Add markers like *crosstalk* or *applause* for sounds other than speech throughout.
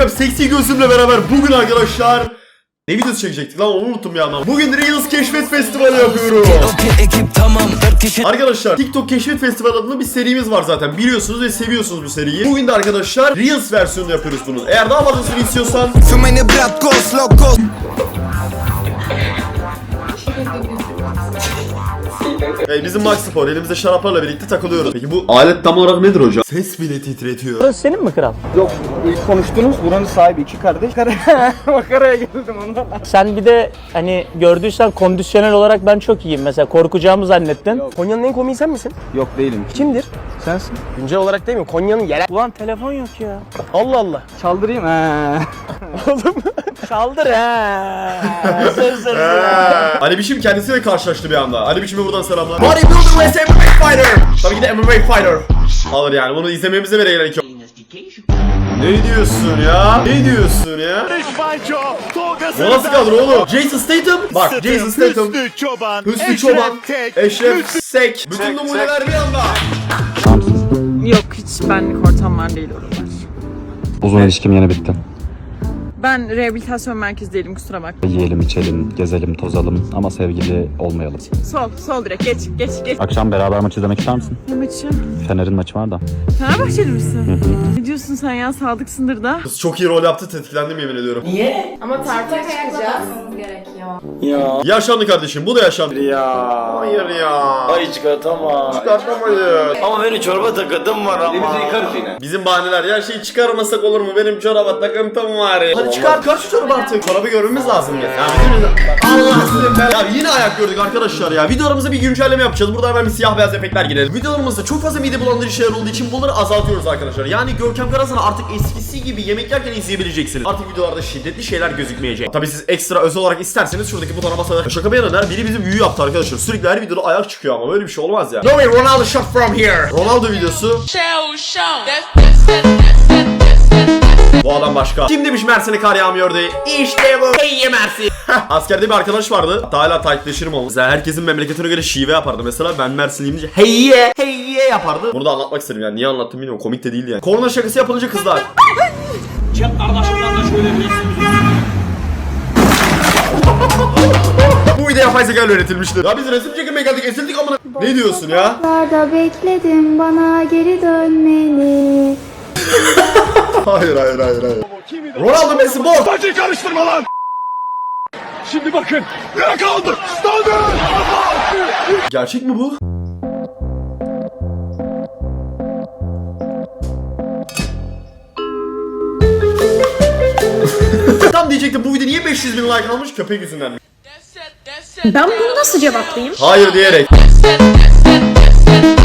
Görkem seksi gözümle beraber bugün arkadaşlar ne videosu çekecektik lan onu unuttum ya lan. Bugün Reels Keşfet Festivali yapıyoruz. Arkadaşlar TikTok Keşfet Festivali adında bir serimiz var zaten. Biliyorsunuz ve seviyorsunuz bu seriyi. Bugün de arkadaşlar Reels versiyonunu yapıyoruz bunun. Eğer daha fazlasını istiyorsan Fumeni brat ghost loco e, bizim Max Spor elimizde şaraplarla birlikte takılıyoruz. Peki bu alet tam olarak nedir hocam? Ses bile titretiyor. Burası senin mi kral? Yok ilk konuştunuz buranın sahibi iki kardeş. *laughs* Makaraya geldim ondan. Sen bir de hani gördüysen kondisyonel olarak ben çok iyiyim. Mesela korkacağımı zannettin. Konya'nın en komiği sen misin? Yok değilim. Kimdir? Sensin. Güncel olarak değil mi? Konya'nın yerel... Ulan telefon yok ya. Allah Allah. Çaldırayım he. *laughs* Çaldır ha. *laughs* Sır sır sır. Ali Biçim kendisiyle karşılaştı bir anda. Ali Biçim'e buradan selamlar. Bodybuilder vs MMA Fighter. Tabii ki de MMA Fighter. Alır yani bunu izlememize bile gerek yok. Ne diyorsun ya? Ne diyorsun ya? Bu nasıl kadro oğlum? Jason Statham? Bak Jason Statham. Hüsnü Çoban. Hüsnü Çoban. Eşref Sek. Bütün numuneler bir anda. Yok hiç benlik ortamlar değil oralar. Uzun ilişkim yeni bitti. Ben rehabilitasyon merkezi değilim kusura bakma. Yiyelim, içelim, gezelim, tozalım ama sevgili olmayalım. Sol, sol direkt geç, geç, geç. Akşam beraber maç izlemek ister misin? Ne maçı? Fener'in maçı var da. Fenerbahçeli misin? ne diyorsun sen ya sadıksındır da. Kız çok iyi rol yaptı tetiklendim yemin ediyorum. Ama tartıya çıkacağız. Gerekiyor. Yaşandı kardeşim bu da yaşandı. Ya. Hayır ya. Ay çıkartamam. Çıkartamayız. Ama benim çorba takıntım var ama. Elimizi yıkarız yine. Bizim bahaneler ya şey çıkarmasak olur mu? Benim çoraba takıntım var ya. Hadi çıkar çıkar şu çorabı artık. Çorabı görmemiz lazım ya. Ya bizim Allah sizin ben. Ya yine ayak gördük arkadaşlar ya. Videolarımıza bir güncelleme yapacağız. Burada hemen bir siyah beyaz efektler girelim. Videolarımızda çok fazla mide bulandırıcı şeyler olduğu için bunları azaltıyoruz arkadaşlar. Yani Görkem Karasan'ı artık eskisi gibi yemek yerken izleyebileceksiniz. Artık videolarda şiddetli şeyler gözükmeyecek. Tabii siz ekstra özel olarak isterseniz şuradaki butona basarak. Şaka bir yana her biri bizim büyü yaptı arkadaşlar. Sürekli her videoda ayak çıkıyor ama böyle bir şey olmaz ya. No way Ronaldo shot from here. Ronaldo videosu. Bu adam başka. Kim demiş Mersin'e kar yağmıyor diye. İşte bu. Hey Mersin. Askerde bir arkadaş vardı. Hatta hala takipleşirim o. Mesela herkesin memleketine göre şive yapardı. Mesela ben Mersinliyim deyince heyye heyye yapardı. Bunu da anlatmak istedim yani. Niye anlattım bilmiyorum. Komik de değildi yani. Korona şakası yapılınca kızlar. Bu video yapay zeka ile üretilmişti. Ya biz resim çekimeye geldik esildik amına. Ne diyorsun ya?Larda bekledim bana geri dönmeni. *laughs* Hayır hayır hayır hayır. Ronaldo Messi bol. Hadi karıştırma lan. Şimdi bakın. Ne kaldı? Stadı. Gerçek mi bu? *laughs* Tam diyecektim bu video niye 500 bin like almış köpek yüzünden mi? Ben bunu nasıl cevaplayayım? Hayır diyerek.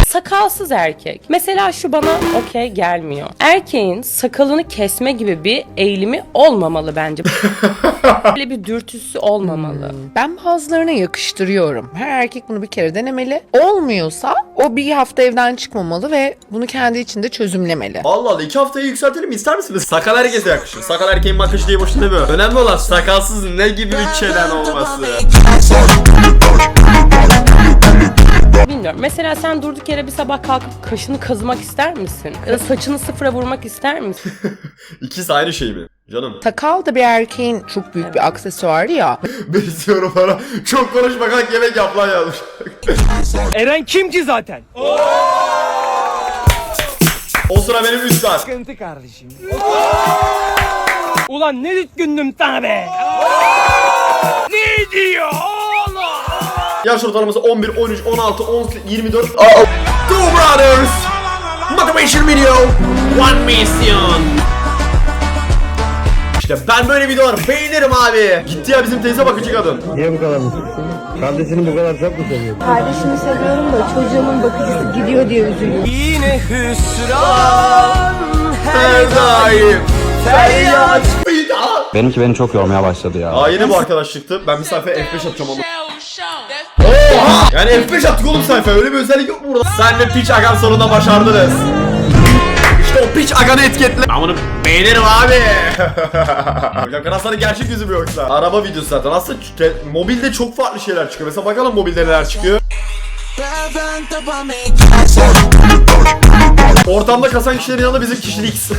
Sakalsız erkek. Mesela şu bana okey gelmiyor. Erkeğin sakalını kesme gibi bir eğilimi olmamalı bence. *laughs* Böyle bir dürtüsü olmamalı. Ben bazılarına yakıştırıyorum. Her erkek bunu bir kere denemeli. Olmuyorsa o bir hafta evden çıkmamalı ve bunu kendi içinde çözümlemeli. Allah Allah iki haftaya yükseltelim ister misiniz? Sakal herkese yakışır. Sakal erkeğin bakışı diye boşuna demiyor. Önemli olan sakalsız ne gibi bir çenen olması. Mesela sen durduk yere bir sabah kalkıp kaşını kazımak ister misin? Ya da saçını sıfıra vurmak ister misin? *laughs* İkisi aynı şey mi? Canım. Sakal da bir erkeğin çok büyük bir aksesuarı ya. *laughs* Benziyorum bana. Çok konuşma kalk yemek yap lan yazmış. *laughs* Eren kim ki zaten? O sıra benim 3 saat. Sıkıntı kardeşim. Ulan ne gündüm sana be? ne diyor? Yaş ortalaması 11, 13, 16, 18, 24. Aa, Two brothers. Motivation video. One mission. İşte ben böyle videolar beğenirim abi. Gitti ya bizim teyze bakıcı kadın. Niye bu kadar mutlusun? Kardeşini bu kadar çok mu seviyorsun? Kardeşimi seviyorum da çocuğumun bakıcısı gidiyor diye üzülüyorum. Yine hüsran Her daim. Feryat. Benimki beni çok yormaya başladı ya. Aa yine bu arkadaşlıktı. Ben bir sayfaya F5 atacağım onu. Oha! Yani F5 attık oğlum sayfaya. Öyle bir özellik yok mu burada? Sen de piç agan sonunda başardınız. İşte o piç aganı etiketle. Ben bunu beğenirim abi. *laughs* Hocam kanasların gerçek yüzü mü yoksa? Araba videosu zaten. Aslında mobilde çok farklı şeyler çıkıyor. Mesela bakalım mobilde neler çıkıyor. Ortamda kasan kişilerin yanında bizim kişilik. *laughs*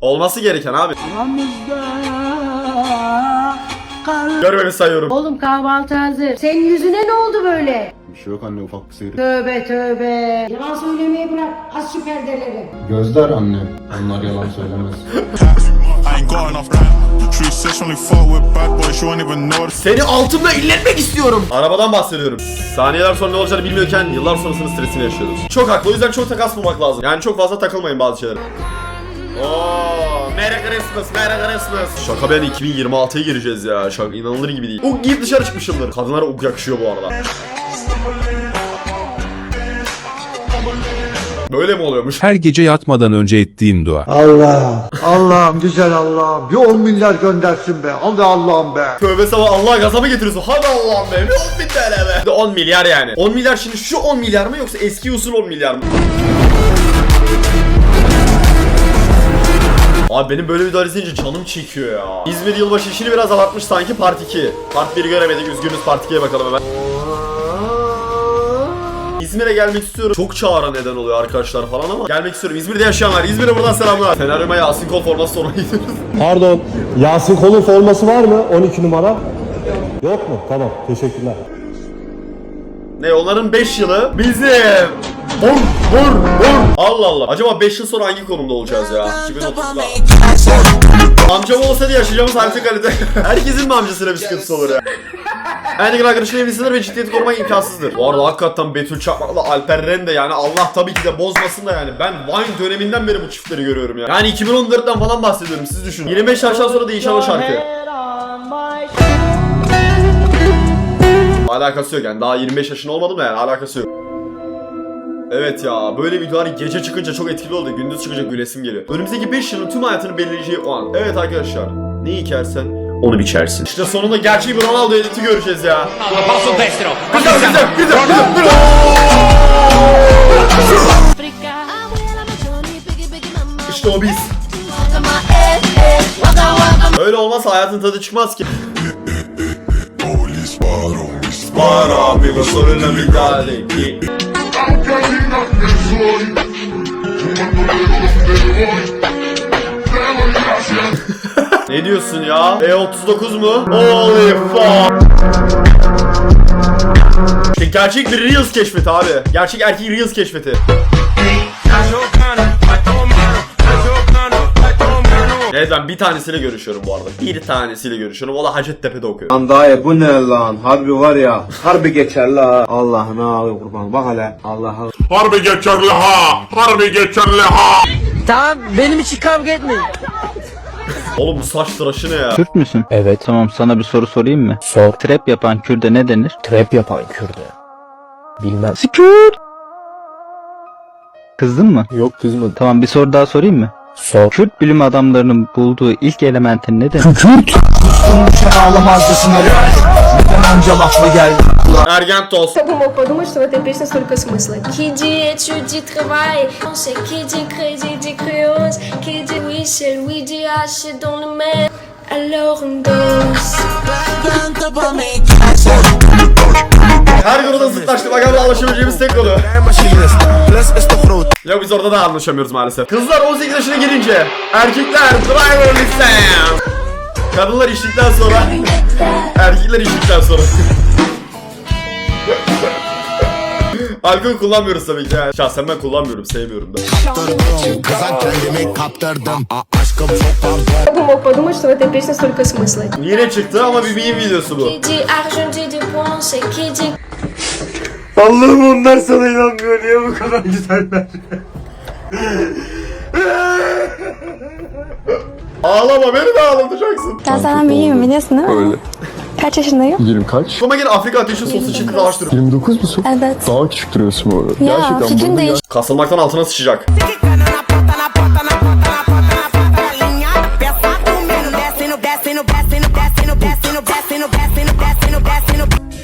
Olması gereken abi. Görmemi sayıyorum. Oğlum kahvaltı hazır. Senin yüzüne ne oldu böyle? Bir şey yok anne ufak bir sıyrık. Tövbe tövbe. Yalan söylemeyi bırak. Aç şu perdeleri. Gözler anne. Onlar yalan söylemez. Seni altımda illetmek istiyorum. Arabadan bahsediyorum. Saniyeler sonra ne olacağını bilmiyorken yıllar sonrasının stresini yaşıyoruz. Çok haklı o yüzden çok takas bulmak lazım. Yani çok fazla takılmayın bazı şeylere. Oo, Merry Christmas, Merry Christmas. Şaka ben 2026'ya gireceğiz ya. Şaka inanılır gibi değil. Ug giyip dışarı çıkmışımdır. Kadınlara ug yakışıyor bu arada. Böyle mi oluyormuş? Her gece yatmadan önce ettiğin dua. Allah Allah'ım güzel Allah'ım bir 10 milyar göndersin be hadi Allah'ım be Tövbe sabah Allah gaza mı getiriyorsun? Hadi Allah'ım be. Bir 10 bin TL be. Bir de 10 milyar yani. 10 milyar şimdi şu 10 milyar mı yoksa eski usul 10 milyar mı? Abi benim böyle videolar izleyince canım çekiyor ya. İzmir yılbaşı işini biraz abartmış sanki part 2. Part 1'i göremedik. Üzgünüz part 2'ye bakalım hemen. İzmir'e gelmek istiyorum. Çok çağıra neden oluyor arkadaşlar falan ama gelmek istiyorum. İzmir'de yaşayanlar. İzmir'e buradan selamlar. Feneryum'a Yasin Kol forması sormaya gidiyoruz. *laughs* Pardon. Yasin Kol'un forması var mı? 12 numara. Yok mu? Tamam. Teşekkürler. Ne onların 5 yılı bizim. Vur vur vur. Allah Allah. Acaba 5 yıl sonra hangi konumda olacağız ya? 2030'da. Amcam olsaydı yaşayacağımız harika kalite. *laughs* Herkesin mi amcasıyla bir sıkıntısı olur ya? Yakın arkadaşın evlisindir ve ciddiyeti korumak imkansızdır. Bu arada hakikaten Betül Çakmak'la Alper Ren de yani Allah tabii ki de bozmasın da yani ben Vine döneminden beri bu çiftleri görüyorum ya. Yani 2014'ten falan bahsediyorum siz düşünün. 25 yaştan sonra değişen o şarkı. Alakası yok yani daha 25 yaşında olmadım da yani alakası yok. Evet ya böyle videolar gece çıkınca çok etkili oldu. Gündüz çıkınca gülesim geliyor. Önümüzdeki 5 yılın tüm hayatını belirleyeceği o an. Evet arkadaşlar. Ne ikersen onu biçersin. İşte sonunda gerçek bir Ronaldo editi göreceğiz ya. Güzel güzel güzel güzel. İşte o biz. Öyle olmazsa hayatın tadı çıkmaz ki. Spara bir soruna müdahale ki. Ne diyorsun ya? E39 mu? Holy fuck. Gerçek bir Reels keşfeti abi. Gerçek erkek Reels keşfeti. Evet ben bir tanesiyle görüşüyorum bu arada. Bir tanesiyle görüşüyorum. O da Hacettepe'de okuyor. Lan dayı bu ne lan harbi var ya harbi geçer la Allah'ına ağlıyor kurban bak hele Allah'a Harbi geçerli ha! Harbi geçerli ha! Tamam benim için kavga etmeyin. Oğlum bu saç tıraşı ne ya? Kürt müsün? Evet. Tamam sana bir soru sorayım mı? Sor. Trap yapan Kürde ne denir? Trap yapan Kürde. Bilmem. Sikürt! Kızdın mı? Yok kızmadı. Tamam bir soru daha sorayım mı? Sor. Kürt bilim adamlarının bulduğu ilk elementin ne denir? Ergen tost. Alguma подумать, что в этой песне столько смысла. Qui dit études dit travail, on sait qui dit crédit dit créance, qui dit oui Her konuda zıtlaştı. Bakalım anlaşabileceğimiz tek konu. Yok biz orada da anlaşamıyoruz maalesef. Kızlar 18 yaşına girince erkekler driver lisem. Kadınlar içtikten sonra erkekler içtikten sonra. Alkol kullanmıyoruz tabii ki. Yani. Şahsen ben kullanmıyorum, sevmiyorum da. Alguma подумать, что в этой песне столько смысла. Yine çıktı ama bir meme videosu bu. Qui dit argent dit du bon, c'est qui dit Allah'ım onlar sana inanmıyor niye bu kadar güzeller Ağlama beni de ağlatacaksın. Ben senden büyüğüm biliyorsun değil mi? Öyle. Kaç yaşındayım? 20 kaç? Aklıma gene Afrika ateşi sosu çıktı dalaştırıyor. 29 musun? Evet. Daha küçük duruyorsun bu arada. Ya Gerçekten fikrin bunu değiş. Kasılmaktan altına sıçacak.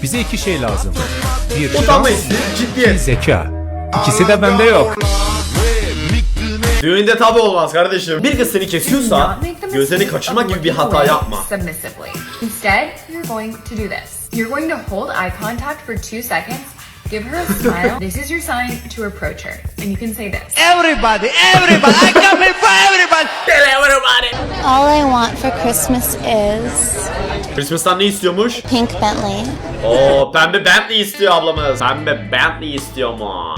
Bize iki şey lazım. Bir Utanma hissi, ciddiyet. zeka. İkisi de bende yok. Düğünde tabi olmaz kardeşim. Bir kız seni kesiyorsa gözlerini kaçırmak gibi bir hata yapma. Submissively. Instead, you're going to do this. You're going to hold eye contact for two seconds. Give her a smile. this is your sign to approach her. And you can say this. Everybody everybody I come here for everybody want for Christmas is Christmas'tan ne istiyormuş? pink Bentley. Oo pembe Bentley istiyor ablamız. Pembe Bentley istiyor mu?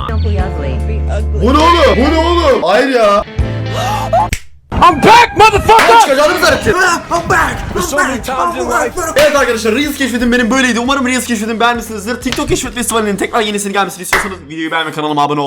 Bu ne oğlum? Bu ne oğlum? Hayır ya. I'm back. Evet arkadaşlar Reels keşfedim benim böyleydi. Umarım Reels keşfedim beğenmişsinizdir. TikTok keşfet festivalinin tekrar yenisini gelmesini istiyorsanız videoyu beğenme kanalıma abone ol.